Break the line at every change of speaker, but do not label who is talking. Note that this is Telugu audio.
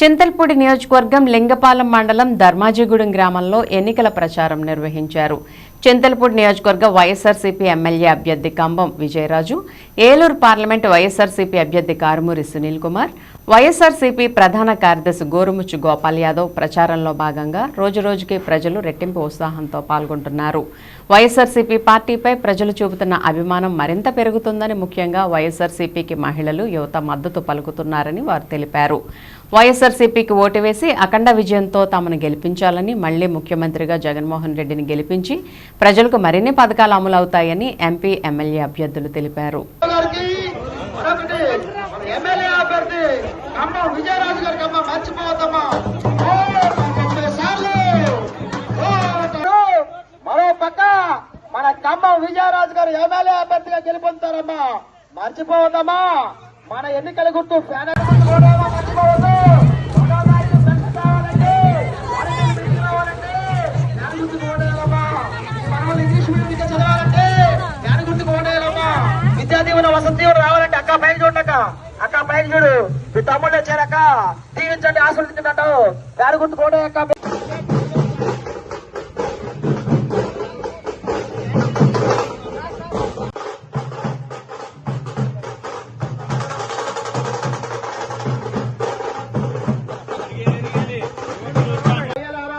చింతల్పూడి నియోజకవర్గం లింగపాలెం మండలం ధర్మాజిగూడెం గ్రామంలో ఎన్నికల ప్రచారం నిర్వహించారు. చింతలపూడి నియోజకవర్గ వైఎస్ఆర్సీపీ ఎమ్మెల్యే అభ్యర్థి కంబం విజయరాజు ఏలూరు పార్లమెంటు వైఎస్ఆర్సీపీ అభ్యర్థి కారుమూరి సునీల్ కుమార్ వైఎస్ఆర్సీపీ ప్రధాన కార్యదర్శి గోరుముచ్చు గోపాల్ యాదవ్ ప్రచారంలో భాగంగా రోజురోజుకి ప్రజలు రెట్టింపు ఉత్సాహంతో పాల్గొంటున్నారు. వైఎస్ఆర్సీపీ పార్టీపై ప్రజలు చూపుతున్న అభిమానం మరింత పెరుగుతుందని ముఖ్యంగా వైఎస్ఆర్సీపీకి మహిళలు యువత మద్దతు పలుకుతున్నారని వారు తెలిపారు. వైఎస్ఆర్సీపీకి ఓటు వేసి అఖండ విజయంతో తమను గెలిపించాలని మళ్ళీ ముఖ్యమంత్రిగా జగన్మోహన్ రెడ్డిని గెలిపించి ప్రజలకు మరిన్ని పథకాలు అమలవుతాయని ఎంపీ ఎమ్మెల్యే అభ్యర్థులు తెలిపారు.
మన ఖమ్మం విజయరాజు గారు ఎమ్మెల్యే అభ్యర్థిగా గెలుపొందుతారమ్మా. మర్చిపోవద్దమ్మా. మన ఎన్నికల గుర్తు ఫ్యాన్ మర్చిపోవద్దు. మనల్ని విద్య చదవాలంటే విద్యా దీవెన వసతి దీవెన రావాలంటే అక్క పైకి చూడక అక్క పైకి చూడు. మీ తమ్ముళ్ళు వచ్చారక్క. దీవించండి ఆశీర్వదించండి అంటావు. ఫ్యాన్ గుర్తుకు ఓటే అక్క అయ్యలారా,